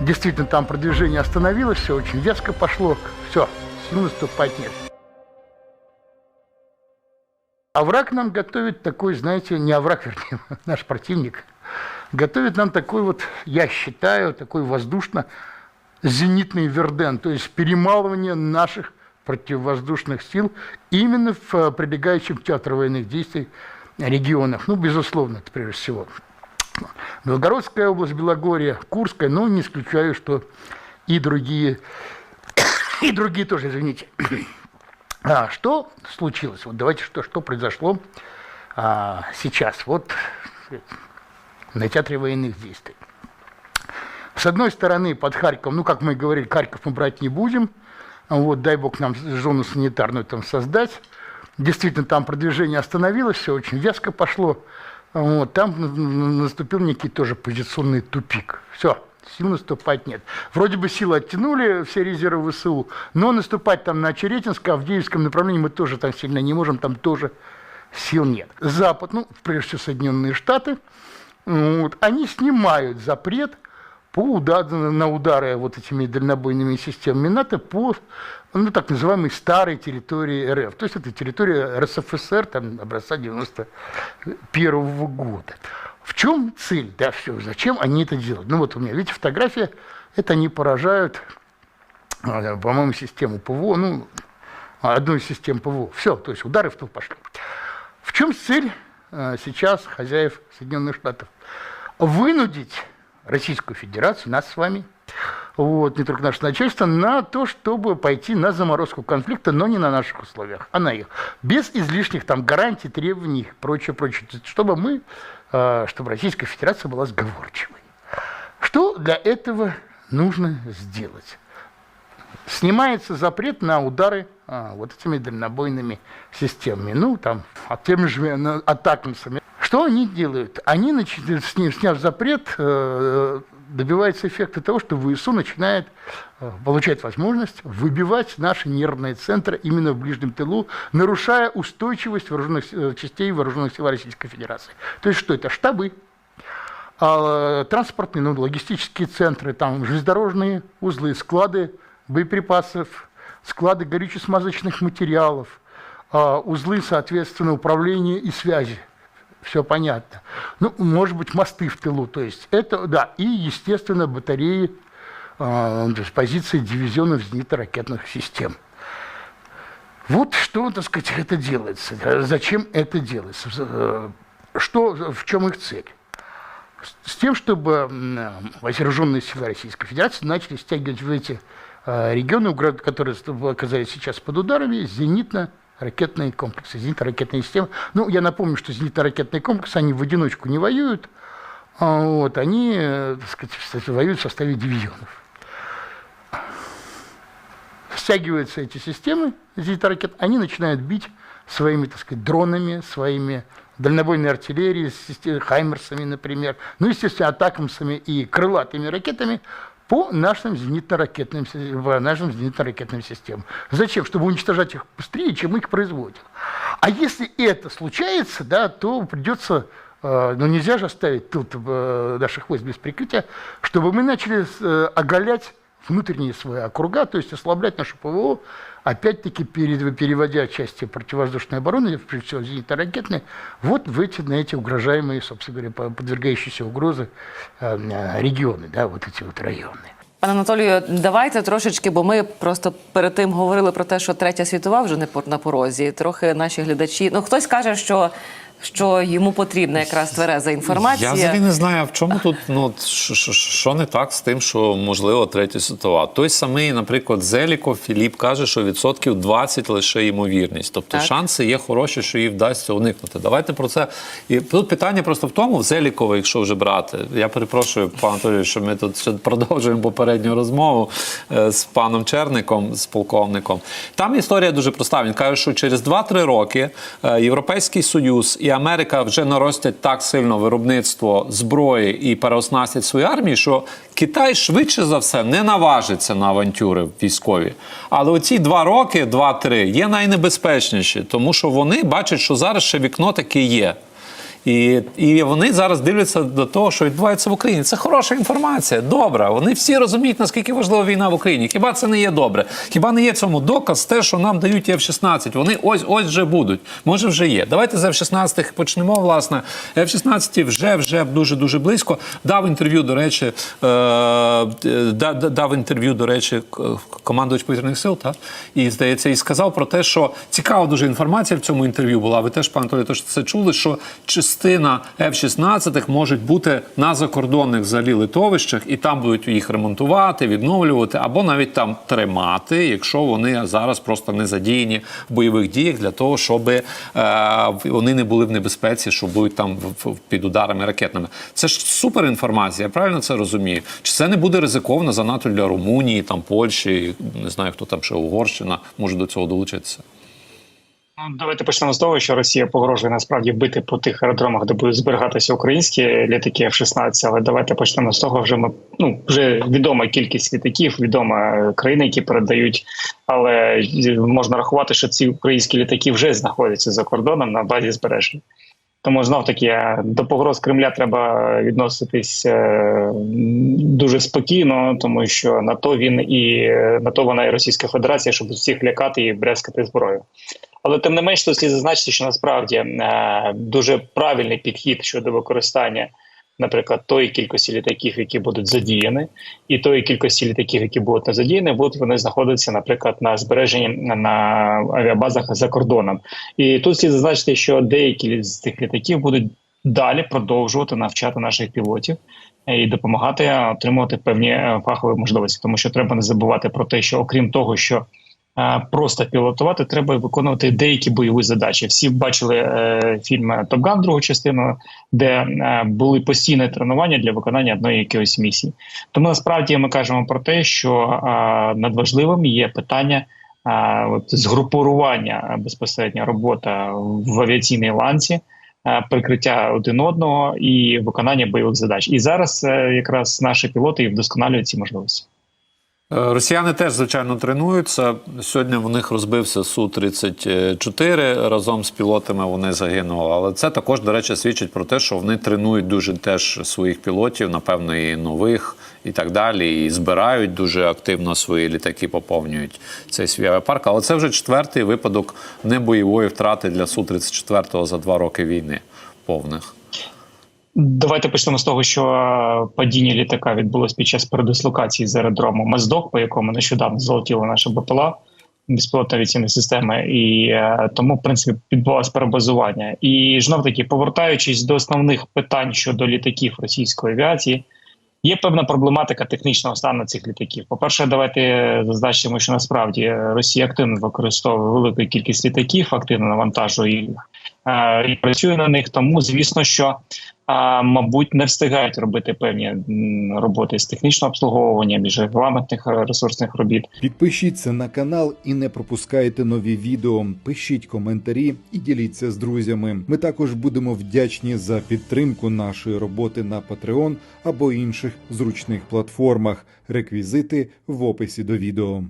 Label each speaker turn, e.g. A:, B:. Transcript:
A: Действительно, там продвижение остановилось, все очень вязко пошло. Все, сил наступать нет. А враг нам готовит такой, знаете, не овраг, вернее, наш противник, готовит нам такой вот, я считаю, такой воздушно-зенитный верден, то есть перемалывание наших противовоздушных сил именно в э, прилегающих к театру военных действий регионах. Ну, безусловно, это прежде всего. Белгородская область, Белогорье, Курская, но не исключаю, что и другие, и другие тоже, извините. А, что случилось? Вот давайте, что, что произошло а, сейчас, вот на театре военных действий. С одной стороны, под Харьковом, ну, как мы говорили, Харьков мы брать не будем, вот, дай бог нам зону санитарную там создать. Действительно, там продвижение остановилось, все очень вязко пошло. Вот, там наступил некий тоже позиционный тупик. Все, сил наступать нет. Вроде бы силы оттянули все резервы ВСУ, но наступать там на Черетинском, Авдеевском направлении мы тоже там сильно не можем, там тоже сил нет. Запад, ну, прежде всего Соединенные Штаты, вот, они снимают запрет по удар, на удары вот этими дальнобойными системами НАТО по ну, так называемой старой территории РФ. То есть это территория РСФСР там, образца 91 года. В чем цель? Да, все, зачем они это делают? Ну вот у меня, видите, фотография, это они поражают, а, по-моему, систему ПВО, ну, одну из систем ПВО. Все, то есть удары в тыл пошли. В чем цель а, сейчас хозяев Соединенных Штатов? Вынудить Российскую Федерацию, нас с вами, вот, не только наше начальство, на то, чтобы пойти на заморозку конфликта, но не на наших условиях, а на их. Без излишних там гарантий, требований, прочее, прочее. Чтобы мы, э, чтобы Российская Федерация была сговорчивой. Что для этого нужно сделать? Снимается запрет на удары а, вот этими дальнобойными системами, ну, там, а теми же атакамсами. Что они делают? Они, сняв запрет, э, добиваются эффекта того, что ВСУ начинает э, получать возможность выбивать наши нервные центры именно в ближнем тылу, нарушая устойчивость вооруженных э, частей вооруженных сил Российской Федерации. То есть что это? Штабы, а, транспортные, ну, логистические центры, там железнодорожные узлы, склады боеприпасов, склады горюче-смазочных материалов, а, узлы, соответственно, управления и связи все понятно. Ну, может быть, мосты в тылу, то есть это, да, и, естественно, батареи, э, позиции дивизионов зенитно-ракетных систем. Вот что, так сказать, это делается. Зачем это делается? Что, в чем их цель? С тем, чтобы вооруженные силы Российской Федерации начали стягивать в эти регионы, которые оказались сейчас под ударами, зенитно ракетные комплексы, зенитно-ракетные системы. Ну, я напомню, что зенитно-ракетные комплексы, они в одиночку не воюют, а вот, они, так сказать, воюют в составе дивизионов. Стягиваются эти системы зенитно-ракет, они начинают бить своими, так сказать, дронами, своими дальнобойной артиллерией, хаймерсами, например, ну, естественно, атакамсами и крылатыми ракетами по нашим зенитно-ракетным, нашим зенитно-ракетным системам. Зачем? Чтобы уничтожать их быстрее, чем мы их производим. А если это случается, да, то придется, э, ну нельзя же оставить тыл э, наших войск без прикрытия, чтобы мы начали э, оголять внутренние свои округа, то есть ослаблять нашу ПВО, опять-таки переводя части противовоздушной обороны, прежде всего зенитно-ракетные, вот в эти, на эти угрожаемые, собственно говоря, подвергающиеся угрозы региони, да, вот эти вот райони.
B: Пане Анатолію, давайте трошечки, бо ми просто перед тим говорили про те, що третя світова вже не на порозі. Трохи наші глядачі. Ну хтось каже, що що йому потрібна якраз твереза інформація.
C: Я взагалі не знаю, в чому тут ну що, не так з тим, що можливо третя світова. Той самий, наприклад, Зеліко Філіп каже, що відсотків 20 лише ймовірність. Тобто
B: так.
C: шанси є хороші, що їй вдасться уникнути. Давайте про це. І тут питання просто в тому, в Зеліково, якщо вже брати. Я перепрошую, пан Анатолію, що ми тут ще продовжуємо попередню розмову е, з паном Черником, з полковником. Там історія дуже проста. Він каже, що через 2-3 роки е, Європейський Союз і Америка вже наростять так сильно виробництво зброї і переоснастять свою армію, що Китай швидше за все не наважиться на авантюри військові. Але оці два роки, два-три, є найнебезпечніші, тому що вони бачать, що зараз ще вікно таке є. І, і вони зараз дивляться до того, що відбувається в Україні. Це хороша інформація, добра. Вони всі розуміють, наскільки важлива війна в Україні. Хіба це не є добре? Хіба не є цьому доказ те, що нам дають F-16? Вони ось ось вже будуть. Може, вже є. Давайте з F-16 почнемо. Власне, F-16 вже вже дуже дуже близько. Дав інтерв'ю, до речі, е, да- да- дав інтерв'ю, до речі, командувач повітряних сил, так? І здається, і сказав про те, що цікава дуже інформація в цьому інтерв'ю була. Ви теж, пане Анатолій, теж це чули, що частина F-16 можуть бути на закордонних взагалі литовищах, і там будуть їх ремонтувати, відновлювати, або навіть там тримати, якщо вони зараз просто не задіяні в бойових діях для того, щоб е, вони не були в небезпеці, що будуть там в- під ударами ракетними. Це ж супер інформація, я правильно це розумію? Чи це не буде ризиковано занадто для Румунії, там Польщі, не знаю, хто там ще Угорщина може до цього долучитися?
D: Ну, Давайте почнемо з того, що Росія погрожує насправді бити по тих аеродромах, де будуть зберігатися українські літаки F-16, Але давайте почнемо з того, вже ми ну вже відома кількість літаків, відома країни, які передають. Але можна рахувати, що ці українські літаки вже знаходяться за кордоном на базі збереження. Тому знов таки до погроз Кремля треба відноситись е, дуже спокійно, тому що на то він і на то вона і Російська Федерація, щоб всіх лякати і брязкати зброю. Але тим не менш, тут слід зазначити, що насправді е, дуже правильний підхід щодо використання, наприклад, тої кількості літаків, які будуть задіяні, і тої кількості літаків, які будуть не задіяні, будуть вони знаходитися, наприклад, на збереженні на авіабазах за кордоном. І тут слід зазначити, що деякі з цих літаків будуть далі продовжувати навчати наших пілотів. І допомагати отримувати певні е, фахові можливості, тому що треба не забувати про те, що окрім того, що е, просто пілотувати, треба виконувати деякі бойові задачі. Всі бачили е, фільм Топган, другу частину, де е, були постійні тренування для виконання одної якоїсь місії. Тому насправді ми кажемо про те, що е, надважливим є питання. е, От згрупування е, безпосередньо робота в авіаційній ланці, е, прикриття один одного і виконання бойових задач. І зараз якраз наші пілоти і вдосконалюють ці можливості.
C: Е, Росіяни теж звичайно тренуються. Сьогодні в них розбився су 34 разом з пілотами. Вони загинули. Але це також, до речі, свідчить про те, що вони тренують дуже теж своїх пілотів, напевно, і нових, і так далі. І збирають дуже активно свої літаки, поповнюють цей свій авіапарк. Але це вже четвертий випадок небойової втрати для су 34 за два роки війни повних.
D: Давайте почнемо з того, що е, падіння літака відбулось під час передислокації з аеродрому Моздок, по якому нещодавно залетіла наша БПЛА безпілотна авіаційна система, і е, тому в принципі відбулось перебазування. І знов таки, повертаючись до основних питань щодо літаків російської авіації. Є певна проблематика технічного стану цих літаків. По перше, давайте зазначимо, що насправді Росія активно використовує велику кількість літаків, активно навантажує їх і працює на них. Тому звісно, що мабуть не встигають робити певні роботи з технічного обслуговування, міжрегламентних е, ресурсних робіт.
E: Підпишіться на канал і не пропускайте нові відео. Пишіть коментарі і діліться з друзями. Ми також будемо вдячні за підтримку нашої роботи на Patreon або інших зручних платформах. Реквізити в описі до відео.